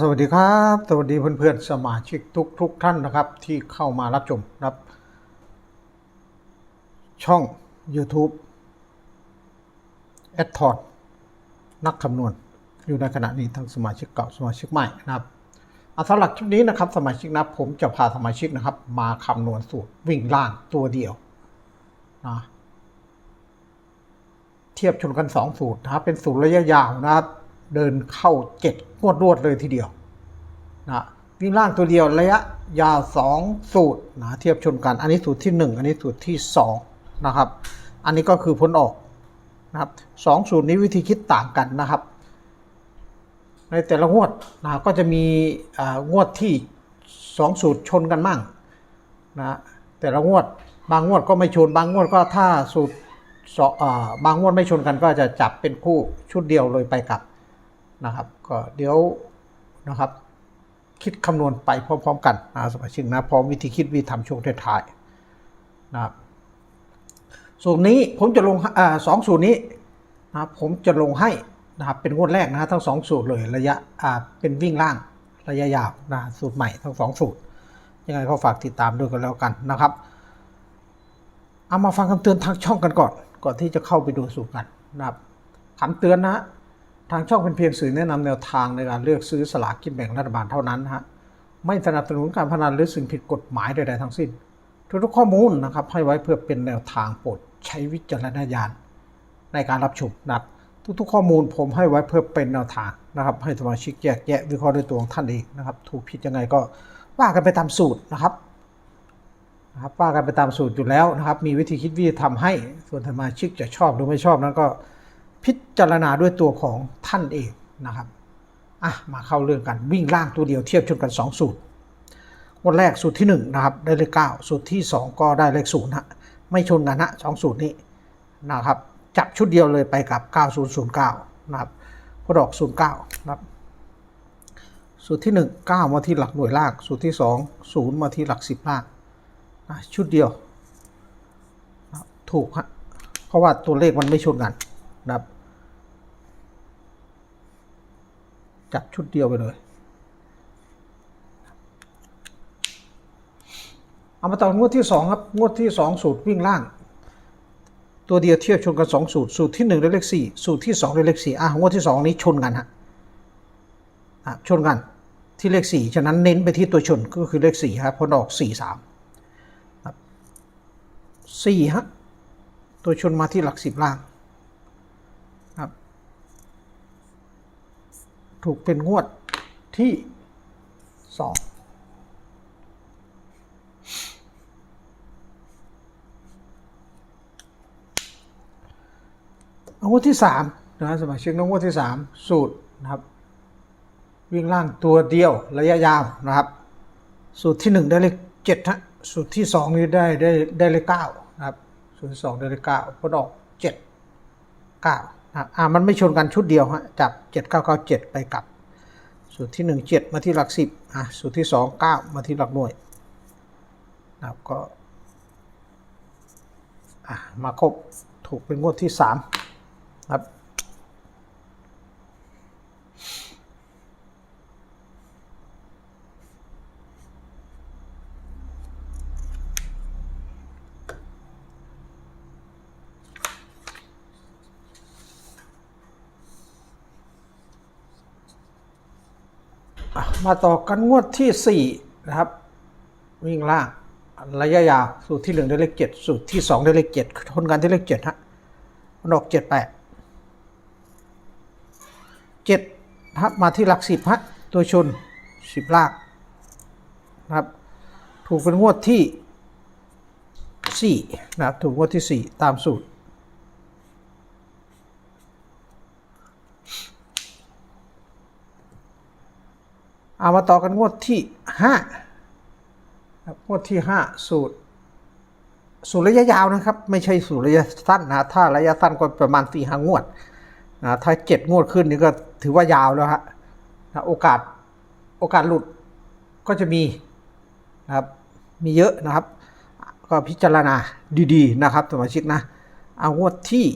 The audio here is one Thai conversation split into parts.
สวัสดีครับ สวัสดีเพื่อนๆสมาชิกทุกทุกท่านนะครับ ที่เข้ามารับชมรับ ช่อง YouTube แอดทอดนักคำนวณ อยู่ในขณะนี้ทั้งสมาชิกเก่าสมาชิกใหม่นะครับอาสำหรับคลิปนี้นะครับสมาชิกนะผมจะพาสมาชิกนะครับ มาคำนวณสูตรวิ่งล่างตัวเดียวนะเทียบชนกัน 2 สูตรนะครับเป็นสูตรระยะยาวนะครับ เดินเข้าเจ็ดงวดรวดเลยทีเดียวนะวิ่งล่างตัวเดียวระยะยาว 2 สูตรนะเทียบชนกัน อันนี้สูตรที่ 1 อันนี้สูตรที่ 2 นะครับ อันนี้ก็คือผลออกนะครับสองสูตรนี้วิธีคิดต่างกันนะครับ ในแต่ละงวดนะก็จะมีอ่างวดที่ 2 สูตรชนกันมั่งนะแต่ละงวดบางงวดก็ไม่ชน บางงวดก็ถ้าสูตรอ่าบางงวดไม่ชนกันก็จะจับเป็นคู่ชุดเดียวเลยไปกลับ นะครับ ก็เดี๋ยวนะครับ คิดคำนวณไปพร้อมๆกันนะสมาชิกนะพร้อมวิธีคิดวิธีทำช่วงท้ายๆนะครับสูตรนี้ผมจะลงอ่าสองสูตรนี้นะครับผมจะลงให้นะครับเป็นงวดแรกนะทั้งสองสูตรเลยระยะอ่าเป็นวิ่งล่างระยะยาวนะสูตรใหม่ทั้งสองสูตรยังไงก็ฝากติดตามด้วยกันแล้วกันนะครับเอามาฟังคำเตือนทางช่องกันก่อน ก่อนที่จะเข้าไปดูสูตรกันนะครับคำเตือนนะ ทางช่องเป็นเพียงสื่อแนะนำแนวทางในการเลือกซื้อสลากกินแบ่งรัฐบาลเท่านั้นฮะไม่สนับสนุนการพนันหรือสิ่งผิดกฎหมายใดๆทั้งสิ้น ทุกๆข้อมูลนะครับให้ไว้เพื่อเป็นแนวทางโปรดใช้วิจารณญาณในการรับชมนะครับทุกๆข้อมูลผมให้ไว้เพื่อเป็นแนวทางนะครับ ให้สมาชิกแยกแยะวิเคราะห์ด้วยตัวของท่านเองนะครับ ถูกผิดยังไงก็ว่ากันไปตามสูตรนะครับนะครับว่ากันไปตามสูตรอยู่แล้วนะครับ มีวิธีคิดวิธีทำให้ส่วนสมาชิกจะชอบหรือไม่ชอบนั้นก็ พิจารณาด้วยตัวของท่านเองนะครับอะมาเข้าเรื่องกันวิ่งล่างตัวเดียวเทียบชนกันสองสูตรงวดแรกสูตรที่1นะครับได้เลข9สูตรที่ 2 ก็ได้เลขศูนย์ฮะไม่ชนกันนะสองสูตรนี้นะครับจับชุดเดียวเลยไปกับ 9009 นะครับพอดอก 09 นะครับ สูตรที่ 1 9 มาที่หลักหน่วยล่าง สูตรที่ 2 0 มาที่หลัก 10ล่างนะชุดเดียวนะถูกฮะเพราะว่าตัวเลขมันไม่ชนกันนะครับ จับชุดเดียวไปเลย เอามาต่องวดที่2ครับ งวดที่2สูตรวิ่งล่าง ตัวเดียวเทียบชนกัน2สูตร สูตรที่1ได้เลข4สูตรที่2ได้เลข4อะงวดที่2นี้ชนกันฮะอะชนกันที่เลข4ฉะนั้นเน้นไปที่ตัวชนก็คือเลข4ครับผลออก4 3ครับ4ฮะตัวชนมาที่หลัก10ล่างครับ ถูกเป็นงวดที่2งวดที่สามนะสมาชิกน้องงวดที่สามสูตรนะครับ วิ่งล่างตัวเดียวระยะยาวนะครับ สูตรที่หนึ่งได้เลขเจ็ดฮะสูตรที่สองนี่ได้ได้ได้เลขเก้านะครับ สูตรสองได้เลขเก้าพอดอกเจ็ดเก้า อ่ามันไม่ชนกันชุดเดียวฮะจับเจ็ดเก้าเก้าเจ็ดไปกลับ สูตรที่หนึ่งเจ็ดมาที่หลักสิบอะสูตรที่สองเก้ามาที่หลักหน่วยนะก็อะมาครบถูกเป็นงวดที่สามครับ มาต่อกันงวดที่4นะครับ วิ่งล่างระยะยาวสูตรที่1ได้เลข7สูตรที่2ได้เลข7ทนกันที่เลข7ฮะมันออก7 8 7นะครับมาที่หลัก10ฮะตัวชน10ล่างนะครับ ถูกเป็นงวดที่4นะครับ ถูกงวดที่4ตามสูตร เอามาต่อกันงวดที่5งวดที่ 5 สูตร สูตรระยะยาวนะครับ ไม่ใช่สูตรระยะสั้นนะถ้าระยะสั้นก็ประมาณสี่ห้างวดนะถ้าเจ็ดงวดขึ้นนี่ก็ถือว่ายาวแล้วฮะนะโอกาสโอกาสหลุดก็จะมีนะครับมีเยอะนะครับ ก็พิจารณาดีๆนะครับสมาชิกนะ เอางวดที่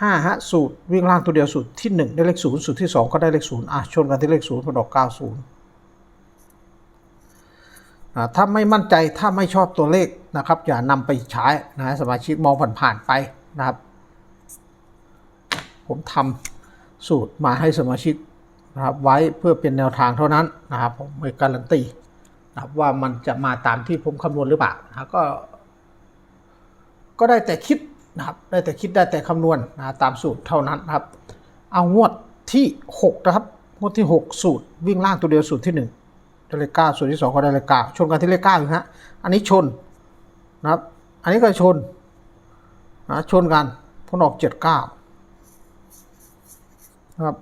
ห้าฮะสูตรวิ่งล่างตัวเดียวสูตรที่หนึ่งได้เลขศูนย์สูตรที่สองก็ได้เลขศูนย์อะชนกันที่เลขศูนย์พอดอกเก้าศูนย์ ถ้าไม่มั่นใจถ้าไม่ชอบตัวเลขนะครับ อย่านำไปใช้นะสมาชิกมองผ่านๆไปนะครับ ผมทำสูตรมาให้สมาชิกนะครับไว้เพื่อเป็นแนวทางเท่านั้นนะครับผมไม่การันตีนะครับว่ามันจะมาตามที่ผมคำนวณหรือเปล่านะก็ ก็ได้แต่คิดนะครับได้แต่คิดได้แต่คำนวณนะตามสูตรเท่านั้นนะครับ เอางวดที่ 6 นะครับ งวดที่ 6 สูตรวิ่งล่างตัวเดียวสูตรที่ 1 ได้เลข9สูตรที่2ก็ได้เลข9ชนกันที่เลข9อยู่ฮะอันนี้ชนนะครับ อันนี้ก็ชนนะชนกันผลออก7 9นะครับ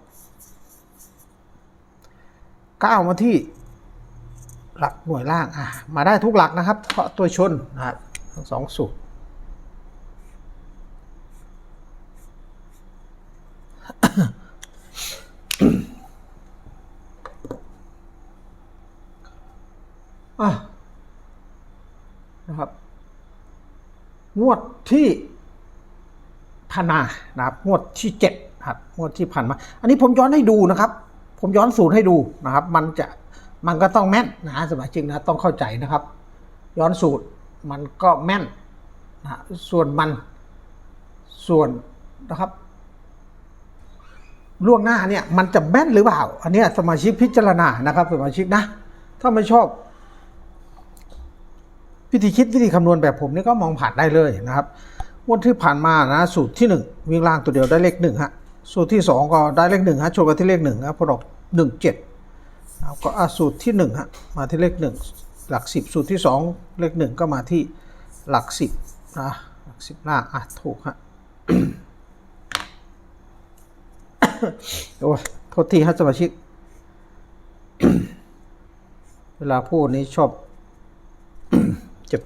9มาที่หลักหน่วยล่างอะมาได้ทุกหลักนะครับเพราะตัวชนนะครับทั้งสองสูตร นะครับ งวดที่ผ่านมานะครับ งวดที่เจ็ดครับ งวดที่ผ่านมา อันนี้ผมย้อนให้ดูนะครับ ผมย้อนสูตรให้ดูนะครับ มันจะมันก็ต้องแม่นนะสมัยจริงนะต้องเข้าใจนะครับ ย้อนสูตรมันก็แม่นนะส่วนมันส่วนนะครับล่วงหน้าเนี่ยมันจะแม่นหรือเปล่า อันนี้สมาชิกพิจารณานะครับ สมาชิกนะ ถ้าไม่ชอบ วิธีคิดวิธีคำนวณแบบผมนี่ก็มองผ่านได้เลยนะครับงวดที่ผ่านมานะสูตรที่หนึ่งวิ่งล่างตัวเดียวได้เลขหนึ่งฮะสูตรที่สองก็ได้เลขหนึ่งฮะโชว์กันที่เลขหนึ่งนะพอดอกหนึ่งเจ็ดก็สูตรที่หนึ่งฮะมาที่เลขหนึ่งหลักสิบสูตรที่สองเลขหนึ่งก็มาที่หลักสิบนะหลักสิบล่างอะถูกฮะโอ้ยโทษทีครับสมาชิก เวลาพูดนี้ชอบ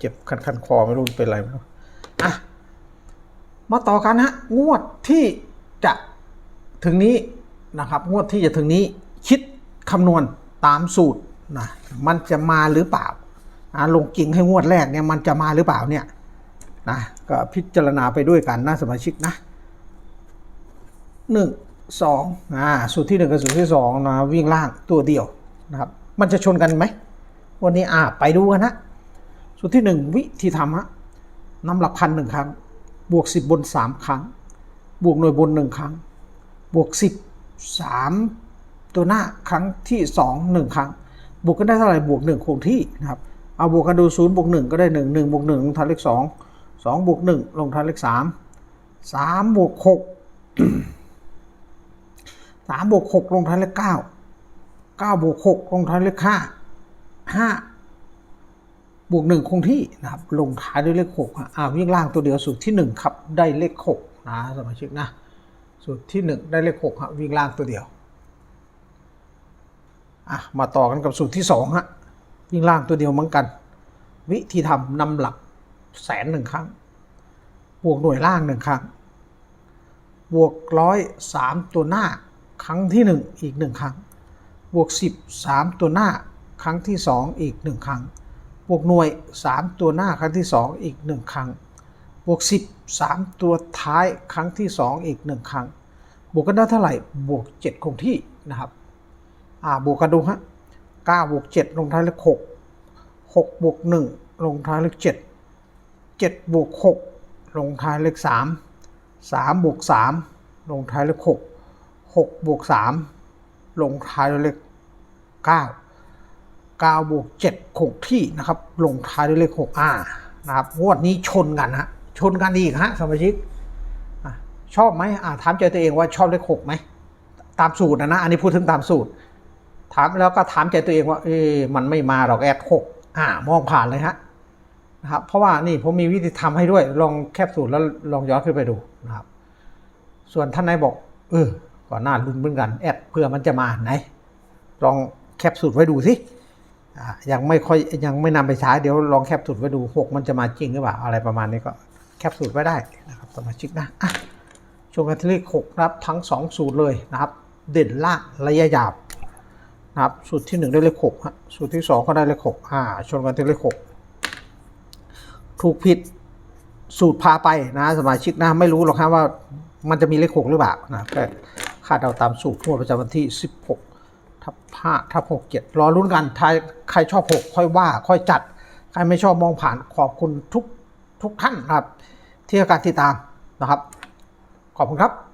เจ็บๆ คันๆ คอไม่รู้เป็นอะไรไม่รู้อะ มาต่อกันฮะ งวดที่จะถึงนี้นะครับ งวดที่จะถึงนี้ คิดคำนวณตามสูตรนะมันจะมาหรือเปล่าอะลงกิ่งให้งวดแรกเนี่ยมันจะมาหรือเปล่าเนี่ยนะก็พิจารณาไปด้วยกันนะสมาชิกนะหนึ่งสองอ่าสูตรที่หนึ่งกับสูตรที่สองนะวิ่งล่างตัวเดียวนะครับ มันจะชนกันไหมวันนี้อ่าไปดูกันนะ สูตรที่หนึ่งวิธีทำฮะนำหลักพันหนึ่งครั้ง บวกสิบบนสามครั้ง บวกหน่วยบนหนึ่งครั้ง บวกสิบสามตัวหน้าครั้งที่สองหนึ่งครั้ง บวกกันได้เท่าไหร่บวกหนึ่งคงที่นะครับเอาบวกกันดูศูนย์บวกหนึ่งก็ได้หนึ่งหนึ่งบวกหนึ่งลงท้ายเลขสองสองบวกหนึ่งลงท้ายเลขสามสามบวกหกสามบวกหกลงท้ายเลขเก้าเก้าบวกหกลงท้ายเลขห้าห้า บวกหนึ่งคงที่นะครับลงท้ายด้วยเลขหกอะอ่าวิ่งล่างตัวเดียวสูตรที่หนึ่งครับได้เลขหกนะสมาชิกนะสูตรที่หนึ่งได้เลขหกฮะวิ่งล่างตัวเดียวอะมาต่อกันกับสูตรที่สองฮะวิ่งล่างตัวเดียวเหมือนกัน วิธีทำนำหลักแสนหนึ่งครั้ง บวกหน่วยล่างหนึ่งครั้ง บวกร้อยสามตัวหน้าครั้งที่หนึ่งอีกหนึ่งครั้ง บวกสิบสามตัวหน้าครั้งที่สองอีกหนึ่งครั้ง บวกหน่วยสามตัวหน้าครั้งที่สองอีกหนึ่งครั้ง บวกสิบสามตัวท้ายครั้งที่สองอีกหนึ่งครั้ง บวกกันได้เท่าไหร่ บวกเจ็ดคงที่นะครับ อ่า บวกกันดูฮะเก้าบวกเจ็ดลงท้ายเลขหกหกบวกหนึ่งลงท้ายเลขเจ็ดเจ็ดบวกหกลงท้ายเลขสามสามบวกสามลงท้ายเลขหกหกบวกสามลงท้ายเลขเก้าเก้าบวกเจ็ดคงที่นะครับลงท้ายด้วยเลขหกอ่านะครับงวดนี้ชนกันฮะชนกันอีกฮะสมาชิกชอบไหมอ่าถามใจตัวเองว่าชอบเลขหกไหมตามสูตรนะนะอันนี้พูดถึงตามสูตร ถามแล้วก็ถามใจตัวเองว่าเอ๊มันไม่มาหรอกแอดหกอ่ามองผ่านเลยฮะนะครับเพราะว่านี่ผมมีวิธีทำให้ด้วยลองแคปสูตรแล้วลองย้อนขึ้นไปดูนะครับ ส่วนท่านไหนบอก เออก่อนหน้าลุ้นเหมือนกันแอดเพื่อมันจะมาไหน ลองแคปสูตรไว้ดูสิ ยังไม่ค่อยยังไม่นำไปใช้เดี๋ยวลองแคปสูตรไว้ดูหกมันจะมาจริงหรือเปล่าอะไรประมาณนี้ก็แคปสูตรไว้ได้นะครับสมาชิกนะอะชมกันที่เลขหกนะครับทั้งสองสูตรเลยนะครับ เด่นล่างระยะยาวนะครับสูตรที่หนึ่งได้เลขหกฮะสูตรที่สองก็ได้เลขหกอ่าชนกันที่เลขหกถูกผิดสูตรพาไปนะสมาชิกนะไม่รู้หรอกครับว่ามันจะมีเลขหกหรือเปล่านะก็คาดเดาตามสูตรงวประจำวันที่ 16 ทับ5ทับ6 7รอรุ่นกันใครชอบ6ค่อยว่า ค่อยจัด ใครไม่ชอบมองผ่านขอบคุณทุกทุกท่านครับ ที่ให้การติดตามนะครับ ขอบคุณครับ